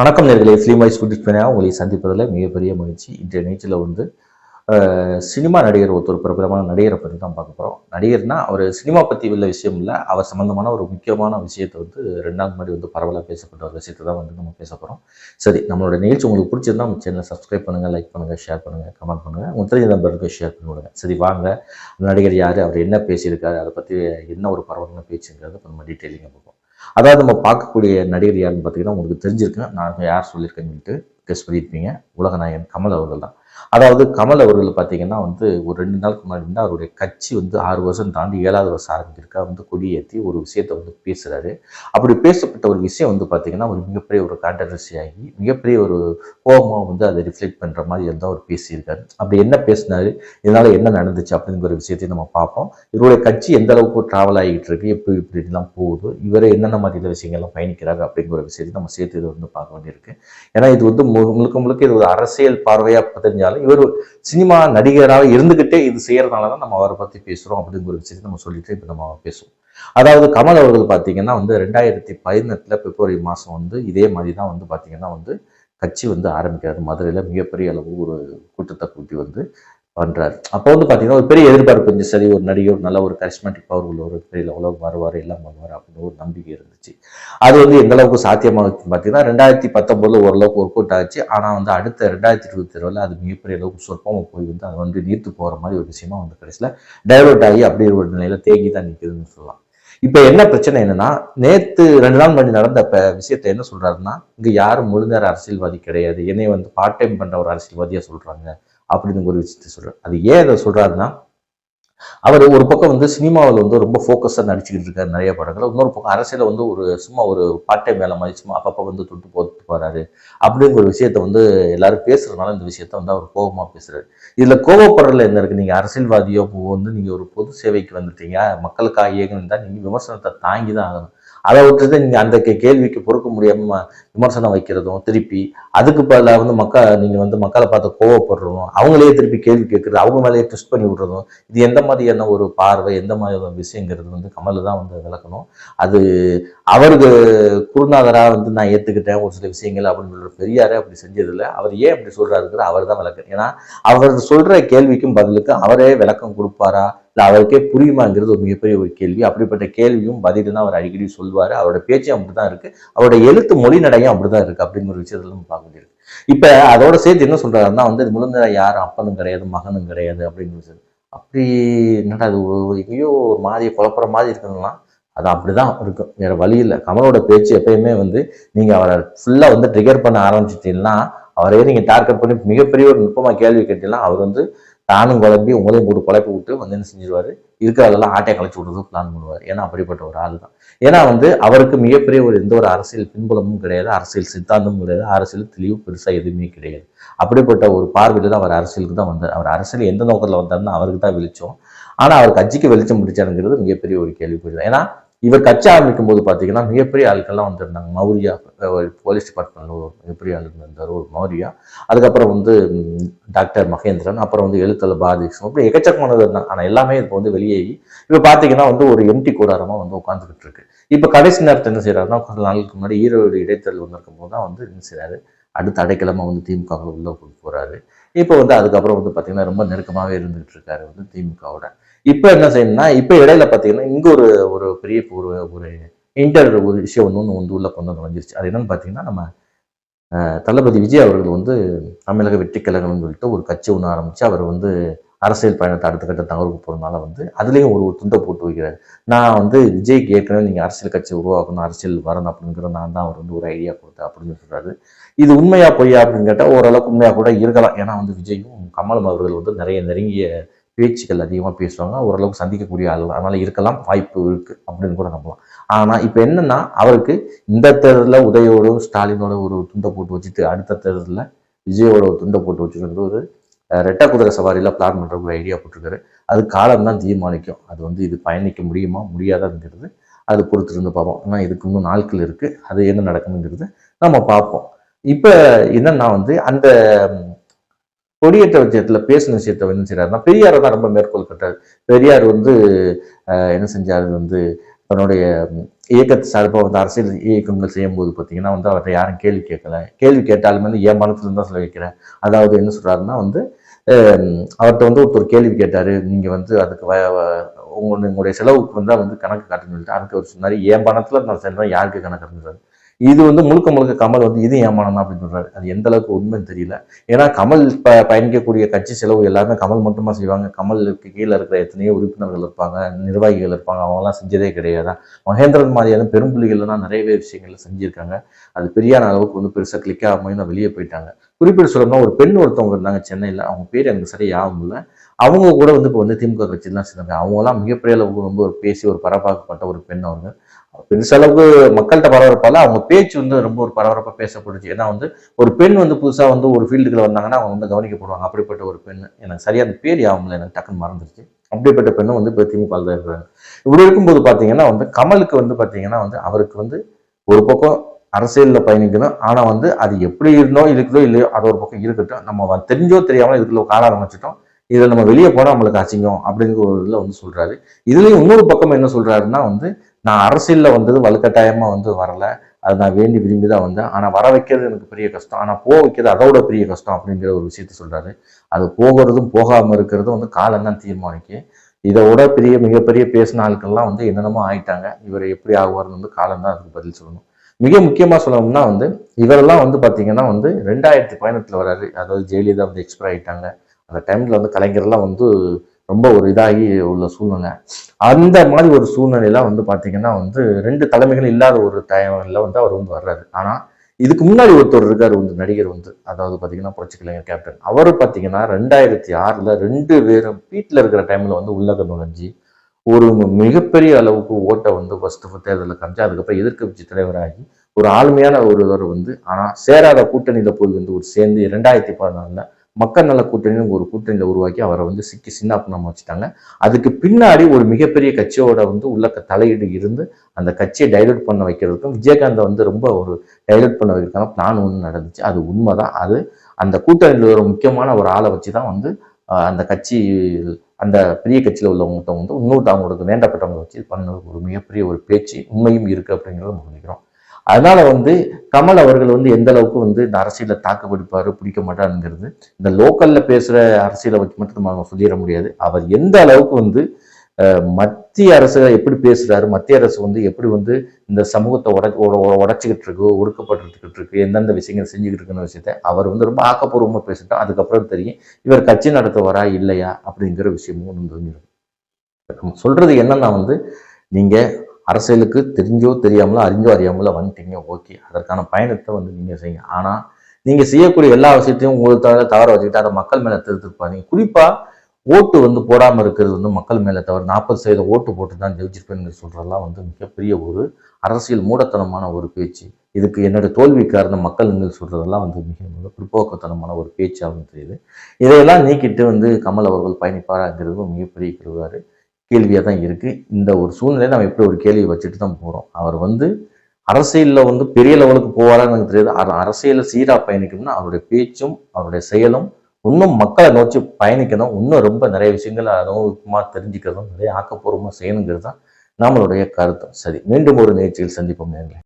வணக்கம் நேர்களே film voice குட்டிஸ்பேனா உங்களை சந்திப்பதில் மிகப்பெரிய மகிழ்ச்சி. இன்றைய நிகழ்ச்சியில் வந்து சினிமா நடிகர் ஒருத்தர் பிரபலமான நடிகரை பற்றி தான் பார்க்க போகிறோம் நடிகர்னா அவர் சினிமா பற்றி உள்ள விஷயம் இல்லை அவர் சம்மந்தமான ஒரு முக்கியமான விஷயத்தை வந்து ரெண்டு நாள் முன்னாடி வந்து பரவலாக பேசப்பட்ட ஒரு விஷயத்தை தான் வந்து நம்ம பேச போகிறோம் சரி நம்மளோட நிகழ்ச்சி உங்களுக்கு பிடிச்சிருந்தா நம்ம சேனலை சப்ஸ்கிரைப் பண்ணுங்கள் லைக் பண்ணுங்கள் ஷேர் பண்ணுங்கள் கமெண்ட் பண்ணுங்கள் உங்கள் தெரிஞ்ச நம்பருக்கு ஷேர் பண்ணி விடுங்க. சரி வாங்க. அந்த நடிகர் யார் அவர் என்ன பேசியிருக்காரு அதை பற்றி என்ன ஒரு பரவலான பேச்சுங்கிறத நம்ம டீட்டெயிலிங்காக பார்ப்போம். அதாவது நம்ம பார்க்கக்கூடிய நடிகர் யாருன்னு பார்த்தீங்கன்னா உங்களுக்கு தெரிஞ்சிருக்கேன் நான் யார் சொல்லியிருக்கேன்னு கேஸ் கெஸ் பண்ணியிருப்பீங்க. உலகநாயகன் கமல் அவர்கள் தான். அதாவது கமல் அவர்கள் பார்த்தீங்கன்னா வந்து ஒரு ரெண்டு நாளுக்கு முன்னாடி வந்து அவருடைய கட்சி வந்து ஆறு வருஷம் தாண்டி ஏழாவது வருஷம் ஆரம்பிச்சிருக்கா வந்து கொடியேற்றி ஒரு விஷயத்தை வந்து பேசுகிறாரு அப்படி பேசப்பட்ட ஒரு விஷயம் வந்து பார்த்தீங்கன்னா ஒரு மிகப்பெரிய ஒரு கான்ட்ரவர்சி ஆகி மிகப்பெரிய ஒரு கோபமாக வந்து அதை ரிஃப்ளெக்ட் பண்ணுற மாதிரி இருந்தால் அவர் பேசியிருக்காரு. அப்படி என்ன பேசினாரு இதனால் என்ன நடந்துச்சு அப்படிங்கிற விஷயத்தையும் நம்ம பார்ப்போம். இவருடைய கட்சி எந்த அளவுக்கு ட்ராவல் ஆகிட்டு இருக்கு எப்படி இப்படிலாம் போகுது இவர் என்னென்ன மாதிரியான விஷயங்கள்லாம் பயணிக்கிறாங்க அப்படிங்கிற விஷயத்தை நம்ம சேர்த்து இதை வந்து பார்க்க வேண்டியிருக்கு. ஏன்னா இது வந்து முழுக்க முழுக்க இது ஒரு அரசியல் பார்வையாக தெரிஞ்சாலும் இவர் சினிமா நடிகராக இருந்துக்கிட்டே இது செய்யறதுனால தான் நம்ம அவரை பற்றி பேசுகிறோம் அப்படிங்கிற விஷயத்தை நம்ம சொல்லிட்டு இப்போ நம்ம பேசுவோம். அதாவது கமல் அவர்கள் பார்த்தீங்கன்னா வந்து ரெண்டாயிரத்தி பதினெட்டில் பிப்ரவரி மாதம் வந்து இதே மாதிரி தான் வந்து பார்த்தீங்கன்னா வந்து கட்சி வந்து ஆரம்பிக்கிறாரு. மதுரையில் மிகப்பெரிய அளவு ஒரு கூட்டத்தை கூட்டி வந்து பண்றாரு. அப்போ வந்து பார்த்தீங்கன்னா ஒரு பெரிய எதிர்பார்ப்பு இருந்துச்சு. சரி ஒரு நடிகர் நல்ல ஒரு கரிஸ்மேட்டிக் பவர் உள்ள ஒரு பெரிய உலகம் வருவார் எல்லாம் பண்ணுவார் அப்படின்னு ஒரு நம்பிக்கை இருந்துச்சு. அது வந்து எந்த அளவுக்கு சாத்தியமாக பார்த்தீங்கன்னா ரெண்டாயிரத்தி பத்தொம்போதில் ஓரளவுக்கு ஒர்க் அவுட் ஆச்சு. ஆனால் வந்து அடுத்த ரெண்டாயிரத்தி இருபத்தி இருபதுல அது மிகப்பெரிய அளவுக்கு சொற்பமாக போய் வந்து அது வந்து நீர்த்து போகிற மாதிரி ஒரு விஷயமா வந்து கடைசியில் டைவர்ட் ஆகி அப்படியே ஒரு நிலையில தேங்கி தான் நிற்குதுன்னு சொல்லலாம். இப்போ என்ன பிரச்சனை என்னன்னா நேத்து ரெண்டு நாள் முன்னாடி நடந்த ப விஷயத்த என்ன சொல்றாருன்னா இங்க யாரும் முழுநேர அரசியல்வாதி கிடையாது. என்னை வந்து பார்ட் டைம் பண்ற ஒரு அரசியல்வாதியா சொல்றாங்க. அப்படின்னு ஒரு விஷயத்த சொல்கிறார் அது ஏன் அதை சொல்கிறாருன்னா அவர் ஒரு பக்கம் வந்து சினிமாவில் வந்து ரொம்ப ஃபோக்கஸாக நடிச்சுக்கிட்டு இருக்காரு நிறைய படங்கள். இன்னொரு பக்கம் அரசியலில் வந்து ஒரு சும்மா ஒரு பார்ட் டைம் வேலை மாதிரி சும்மா அப்பப்போ வந்து தொட்டு போட்டு போகிறாரு அப்படிங்கிற ஒரு விஷயத்த வந்து எல்லாரும் பேசுகிறதுனால இந்த விஷயத்த வந்து அவர் கோபமாக பேசுகிறாரு இதில் கோபப்படுறதுல என்ன இருக்குது நீங்கள் அரசியல்வாதியோ வந்து நீங்கள் ஒரு பொது சேவைக்கு வந்துட்டீங்க. மக்களுக்காக இயங்கணும் தான் நீங்கள் விமர்சனத்தை தாங்கி தான் ஆகணும். அதை விட்டுட்டு நீங்கள் அந்த கேள்விக்கு பொறுக்க முடியாம விமர்சனம் வைக்கிறதும் திருப்பி அதுக்கு பதிலாக வந்து மக்கள் நீங்கள் வந்து மக்களை பார்த்து கோவப்படுறதும் அவங்களே திருப்பி கேள்வி கேட்கறது அவங்க மேலேயே ட்விஸ்ட் பண்ணி விடுறதும் இது எந்த மாதிரியான ஒரு பார்வை எந்த மாதிரியான விஷயங்கிறது வந்து கமல் தான் வந்து விளக்கணும். அது அவருக்கு குருநாதராக வந்து நான் ஏற்றுக்கிட்டேன் ஒரு சில விஷயங்கள் அப்படின்னு சொல்ற பெரியாரே அப்படி செஞ்சதில்லை. அவர் ஏன் அப்படி சொல்கிறாருங்கிற அவர் தான் விளக்கம் ஏன்னா அவர் சொல்கிற கேள்விக்கும் பதிலுக்கும் அவரே விளக்கம் கொடுப்பாரா? அவருக்கே புரியுமாங்கிறது ஒரு மிகப்பெரிய ஒரு கேள்வி. அப்படிப்பட்ட கேள்வியும் பதில் தான் அவர் அடிக்கடி சொல்வார். அவரோட பேச்சும் அப்படிதான் இருக்கு. அவரோட எழுத்து மொழி நடையும் அப்படிதான் இருக்கு அப்படிங்கிற ஒரு விஷயத்துல நம்ம பார்க்க முடியாது இப்ப அதோட சேர்த்து என்ன சொல்றாருன்னா வந்து இது முழுந்தர யாரும் அப்பனும் கிடையாது மகனும் கிடையாது அப்படின்னு விஷயம் அப்படி என்னடா அது எங்கேயோ ஒரு மாதிரி குழப்புற மாதிரி இருக்குன்னா அது அப்படிதான் இருக்கும். வேற வழி இல்லை. கமலோட பேச்சு எப்பயுமே வந்து நீங்க அவரை ஃபுல்லா வந்து ட்ரிகர் பண்ண ஆரம்பிச்சிட்டீங்கன்னா அவரையே நீங்க டார்கெட் பண்ணி மிகப்பெரிய ஒரு நுட்பமா கேள்வி கேட்டீங்கன்னா அவர் வந்து தானும் குழம்பி உங்களையும் போட்டு குழப்பி விட்டு வந்து என்ன செஞ்சிருவாரு? இருக்கிறதெல்லாம் ஆட்டையை கழிச்சு விடுறது பிளான் பண்ணுவார். ஏன்னா அப்படிப்பட்ட ஒரு ஆள் தான். ஏன்னா வந்து அவருக்கு மிகப்பெரிய ஒரு எந்த ஒரு அரசியல் பின்புலமும் கிடையாது. அரசியல் சித்தாந்தமும் கிடையாது. அரசியல் தெளிவு பெருசாக எதுவுமே கிடையாது. அப்படிப்பட்ட ஒரு பார்வையில் தான் அவர் அரசியலுக்கு தான் வந்தார். அவர் அரசியல் எந்த நோக்கத்தில் வந்தார்னு அவருக்கு தான் வெளிச்சம். ஆனா அவர் கட்சிக்கு வெளிச்சம் பிடிச்சாருங்கிறது மிகப்பெரிய ஒரு கேள்விக்குறி தான். ஏன்னா இவர் கட்சி ஆரம்பிக்கும் போது பார்த்தீங்கன்னா மிகப்பெரிய ஆட்கள்லாம் வந்திருந்தாங்க. மௌரியா ஒரு போலீஸ் டிபார்ட்மெண்ட்ல ஒரு மிகப்பெரிய ஆள் இருந்தார் ஒரு மௌரியா. அதுக்கப்புறம் வந்து டாக்டர் மகேந்திரன் அப்புறம் வந்து எழுத்தர் பாரதிகிருஷ்ணன் அப்படி எக்கச்சக்கமானது இருந்தாங்க. ஆனால் எல்லாமே இப்போ வந்து வெளியேறி இப்போ பார்த்தீங்கன்னா வந்து ஒரு எம்டி கூடாரமாக வந்து உட்காந்துக்கிட்டு இருக்கு. இப்போ கடைசி நேரத்தில் என்ன செய்யறாருன்னா கொஞ்ச நாளுக்கு முன்னாடி ஈரோடு இடைத்தேர்தல் வந்திருக்கும் போது தான் வந்து என்ன செய்றாரு? அடுத்த அடைக்கலமாக வந்து திமுக உள்ளே போகிறாரு இப்போ வந்து அதுக்கப்புறம் வந்து பார்த்தீங்கன்னா ரொம்ப நெருக்கமாகவே இருந்துகிட்டு இருக்காரு வந்து திமுகவோட. இப்போ என்ன செய்யணும்னா இப்போ இடையில பார்த்தீங்கன்னா இங்க ஒரு ஒரு பெரிய ஒரு ஒரு இன்டர் ஒரு விஷயம் ஒன்று ஒன்று வந்து உள்ள கொண்டு வந்து வந்துருச்சு அது என்னன்னு பார்த்தீங்கன்னா நம்ம தளபதி விஜய் அவர்கள் வந்து தமிழக வெற்றி கழகம்னு சொல்லிட்டு ஒரு கட்சி ஒன்று ஆரம்பிச்சு அவர் வந்து அரசியல் பயணத்தை அடுத்த கட்ட தகவலுக்கு போகிறதுனால வந்து அதுலேயும் ஒரு ஒரு துண்டை போட்டு வைக்கிறார். நான் வந்து விஜய்க்கு ஏற்கனவே நீங்கள் அரசியல் கட்சி உருவாக்கணும் அரசியல் வரணும் அப்படிங்கிற நான் தான் அவர் வந்து ஒரு ஐடியா கொடுத்தேன் அப்படின்னு சொல்றாரு. இது உண்மையா பொய்யா அப்படின்னு கேட்டால் ஓரளவுக்கு உண்மையா கூட இருக்கலாம். ஏன்னா வந்து விஜயும் கமலம் அவர்கள் வந்து நிறைய நெருங்கிய பேச்சுக்கள் அதிகமாக பேசுவாங்க ஓரளவுக்கு சந்திக்கக்கூடிய ஆள் அதனால் இருக்கலாம் வாய்ப்பு இருக்குது அப்படின்னு கூட நம்பலாம். ஆனால் இப்போ என்னென்னா அவருக்கு இந்த தேர்தலில் உதயோட ஸ்டாலினோட ஒரு துண்டை போட்டு வச்சுட்டு அடுத்த தேர்தலில் விஜயோட ஒரு துண்டை போட்டு வச்சுக்கிறது ஒரு ரெட்டா குதிரை சவாரியில் பிளான் பண்ணுற ஒரு ஐடியா போட்டிருக்காரு. அது காலம் தான் தீர்மானிக்கும். அது வந்து இது பயணிக்க முடியுமா முடியாதாங்கிறது அது பொறுத்திருந்து பார்ப்போம். ஆனால் இதுக்கு இன்னும் நாட்கள் இருக்குது அது என்ன நடக்குங்கிறது நம்ம பார்ப்போம். இப்போ என்னன்னா வந்து அந்த கொடியேற்ற விஷயத்துல பேசின விஷயத்த என்ன செய்கிறாருன்னா பெரியாரை தான் ரொம்ப மேற்கோள் கட்டாரு பெரியார் வந்து என்ன செஞ்சாரு வந்து தன்னுடைய இயக்கத்தை சார்பாக வந்து அரசியல் இயக்கங்கள் செய்யும்போது பார்த்தீங்கன்னா வந்து அவர்கிட்ட யாரும் கேள்வி கேட்கல. கேள்வி கேட்டாலுமே வந்து என் பணத்துல தான் சொல்ல வைக்கிறேன் அதாவது என்ன சொல்றாருன்னா வந்து அவர்கிட்ட வந்து ஒருத்தர் கேள்வி கேட்டாரு. நீங்க வந்து அதுக்கு வ உங்களுடைய செலவுக்கு வந்தால் வந்து கணக்கு காட்டுன்னு சொல்லிட்டு அதுக்கு அவர் சொன்னாரு. என் பணத்தில் நான் செல்றேன். யாருக்கு கணக்கு இருந்துறாரு இது வந்து முழுக்க முழுக்க கமல் வந்து இது ஏமானம் அப்படின்னு சொல்றாரு. அது எந்த அளவுக்கு உண்மைன்னு தெரியல. ஏன்னா கமல் ப பயணிக்கக்கூடிய கட்சி செலவு எல்லாமே கமல் மட்டுமா செய்வாங்க. கமலுக்கு கீழே இருக்கிற எத்தனையோ உறுப்பினர்கள் இருப்பாங்க நிர்வாகிகள் இருப்பாங்க. அவங்கெல்லாம் செஞ்சதே கிடையாது. மகேந்திரன் மாதிரியான பெரும்புலிகள்லாம் நிறையவே விஷயங்கள்ல செஞ்சிருக்காங்க. அது பெரியான அளவுக்கு வந்து பெருசாக கிளிக் ஆகாமல் வெளியே போயிட்டாங்க. குறிப்பிட்டு சொல்லணும்னா ஒரு பெண் ஒருத்தவங்க இருந்தாங்க சென்னையில். அவங்க பேர் எனக்கு சரியா இல்லை. அவங்க கூட வந்து இப்போ வந்து திமுக கட்சி தான் சேர்ந்தாங்க அவங்கலாம் மிகப்பெரிய அளவுக்கு ரொம்ப ஒரு பேசி ஒரு பரபாக்கப்பட்ட ஒரு பெண் அவங்க. பெருசளவுக்கு மக்கள்கிட்ட பரபரப்பால அவங்க பேச்சு வந்து ரொம்ப ஒரு பரபரப்பாக பேசப்படுச்சு. ஏன்னா வந்து ஒரு பெண் வந்து புதுசாக வந்து ஒரு ஃபீல்டுக்குள்ள வந்தாங்கன்னா அவங்க வந்து கவனிக்கப்படுவாங்க. அப்படிப்பட்ட ஒரு பெண் எனக்கு சரியா அந்த பேர் ஞாபகம் எனக்கு டக்குன்னு மறந்துருச்சு. அப்படிப்பட்ட பெண்ணும் வந்து இப்போ திமுக தான் இருக்கிறாங்க. இப்படி இருக்கும்போது பார்த்தீங்கன்னா வந்து கமலுக்கு வந்து பார்த்தீங்கன்னா வந்து அவருக்கு வந்து ஒரு பக்கம் அரசியலில் பயணிக்கணும். ஆனால் வந்து அது எப்படி இருந்தோ இருக்குதோ இல்லையோ அது ஒரு பக்கம் இருக்கட்டும். நம்ம தெரிஞ்சோ தெரியாமல் இதுக்குள்ள கால ஆரம்பிச்சிட்டோம். இதில் நம்ம வெளியே போனால் நம்மளுக்கு அசிங்கம் அப்படிங்கிற ஒரு இதில் வந்து சொல்றாரு. இதுலேயும் இன்னொரு பக்கம் என்ன சொல்றாருன்னா வந்து நான் அரசியலில் வந்தது வலுக்கட்டாயமாக வந்து வரல. அது நான் வேண்டி விரும்பி தான் வந்தேன். ஆனால் வர வைக்கிறது எனக்கு பெரிய கஷ்டம். ஆனால் போக வைக்கிறது அதோட பெரிய கஷ்டம் அப்படிங்கிற ஒரு விஷயத்த சொல்கிறாரு அது போகிறதும் போகாமல் இருக்கிறதும் வந்து காலம் தான் தீர்மானிக்கும் இதை விட பெரிய மிகப்பெரிய பேசின ஆட்கள்லாம் வந்து என்னென்னமோ ஆயிட்டாங்க. இவர் எப்படி ஆகுவார்னு வந்து காலம் தான் அதுக்கு பதில் சொல்லணும். மிக முக்கியமாக சொல்லணும்னா வந்து இவரெல்லாம் வந்து பார்த்தீங்கன்னா வந்து ரெண்டாயிரத்தி பதினெட்டில் வராரு. அதாவது ஜெயலலிதா வந்து எக்ஸ்பயர் ஆயிட்டாங்க. அந்த டைமில் வந்து கலைஞர்லாம் வந்து ரொம்ப ஒரு இதாகி உள்ள சூழ்நிலை. அந்த மாதிரி ஒரு சூழ்நிலையில வந்து பார்த்தீங்கன்னா வந்து ரெண்டு தலைமைகள் இல்லாத ஒரு டைமில் வந்து அவர் வந்து வர்றாரு. ஆனால் இதுக்கு முன்னாடி ஒருத்தர் இருக்காரு வந்து நடிகர் வந்து. அதாவது பார்த்தீங்கன்னா புரட்சி கலைஞர் கேப்டன் அவர் பார்த்தீங்கன்னா ரெண்டாயிரத்தி ஆறில் ரெண்டு பேரும் வீட்டில் இருக்கிற டைமில் வந்து உள்ளக நுழைஞ்சி ஒரு மிகப்பெரிய அளவுக்கு ஓட்டை வந்து ஃபஸ்ட்டு தேர்தலில் காமிச்சு அதுக்கப்புறம் எதிர்க்கட்சி தலைவராகி ஒரு ஆளுமையான ஒருவர் வந்து ஆனால் சேராத கூட்டணியில் போய் வந்து ஒரு சேர்ந்து ரெண்டாயிரத்தி பதினாலில் மக்கள் நல கூட்டணின்னு ஒரு கூட்டணியில் உருவாக்கி அவரை வந்து சிக்கி சின்னாப்பணம் வச்சுட்டாங்க. அதுக்கு பின்னாடி ஒரு மிகப்பெரிய கட்சியோட வந்து உள்ள தலையீடு இருந்து அந்த கட்சியை டைலூட் பண்ண வைக்கிறதுக்கும் விஜயகாந்தை வந்து ரொம்ப ஒரு டைலூட் பண்ண வைக்கிறதுக்கான பிளான் ஒன்று நடந்துச்சு. அது உண்மை தான் அது அந்த கூட்டணியில் ஒரு முக்கியமான ஒரு ஆளை வச்சு தான் வந்து அந்த கட்சி அந்த பெரிய கட்சியில் உள்ளவங்கள்ட்ட வந்து இன்னொருத்தவங்களுக்கு வேண்டப்பட்டவங்களை வச்சு பண்ண ஒரு மிகப்பெரிய ஒரு பேச்சு உண்மையும் இருக்குது அப்படிங்கிறத நம்ம நினைக்கிறோம். அதனால வந்து கமல் அவர்கள் வந்து எந்த அளவுக்கு வந்து இந்த அரசியலில் தாக்கு பிடிக்க மாட்டாருங்கிறது இந்த லோக்கல்ல பேசுற அரசியலை வச்சு மட்டும் நம்ம சொல்லிட முடியாது. அவர் எந்த அளவுக்கு வந்து மத்திய அரசு எப்படி பேசுறாரு மத்திய அரசு வந்து எப்படி வந்து இந்த சமூகத்தை உட உடச்சிக்கிட்டு இருக்கு ஒடுக்கப்பட்டுக்கிட்டு இருக்கு எந்தெந்த விஷயங்கள் செஞ்சுக்கிட்டு இருக்குன்னு விஷயத்த அவர் வந்து ரொம்ப ஆக்கப்பூர்வமாக பேசிட்டோம் அதுக்கப்புறம் தெரியும் இவர் கட்சி நடத்துவாரா இல்லையா அப்படிங்கிற விஷயமும் வந்து தெரிஞ்சிடும் சொல்றது என்னன்னா வந்து நீங்கள் அரசியலுக்கு தெரிஞ்சோ தெரியாமலோ அறிஞ்சோ அறியாமலோ வந்துட்டீங்க ஓகே. அதற்கான பயணத்தை வந்து நீங்கள் செய்யுங்க. ஆனால் நீங்கள் செய்யக்கூடிய எல்லா விஷயத்தையும் உங்களுக்கு தவிர தவற வச்சுக்கிட்டு அதை மக்கள் மேலே திருத்திருப்பாங்க குறிப்பாக ஓட்டு வந்து போடாமல் இருக்கிறது வந்து மக்கள் மேலே தவிர நாற்பது சதவீதம் ஓட்டு போட்டு தான் ஜெயிச்சிருப்பேன்னு சொல்கிறதெல்லாம் வந்து மிகப்பெரிய ஒரு அரசியல் மூடத்தனமான ஒரு பேச்சு. இதுக்கு என்னோட தோல்வி காரணம் மக்கள் சொல்கிறதெல்லாம் வந்து மிக மிக பிற்போக்கத்தனமான ஒரு பேச்சாகவும் தெரியுது. இதையெல்லாம் நீக்கிட்டு வந்து கமல் அவர்கள் பயணிப்பாராங்கிறது மிகப்பெரிய கேள்வியாரு கேள்வியாக தான் இருக்குது இந்த ஒரு சூழ்நிலையை நம்ம எப்படி ஒரு கேள்வி வச்சுட்டு தான் போகிறோம் அவர் வந்து அரசியலில் வந்து பெரிய லெவலுக்கு போவாரான்னு எனக்கு தெரியாது. அர- அரசியலில் சீராக பயணிக்கணும்னா அவருடைய பேச்சும் அவருடைய செயலும் இன்னும் மக்களை நோக்கி பயணிக்கணும். இன்னும் ரொம்ப நிறைய விஷயங்கள் அனுபவமாக தெரிஞ்சுக்கிறதும் நிறைய ஆக்கப்பூர்வமாக செய்யணுங்கிறது தான் நம்மளுடைய கருத்து. சரி மீண்டும் ஒரு நிகழ்ச்சியில் சந்திப்போம் நேர்களை.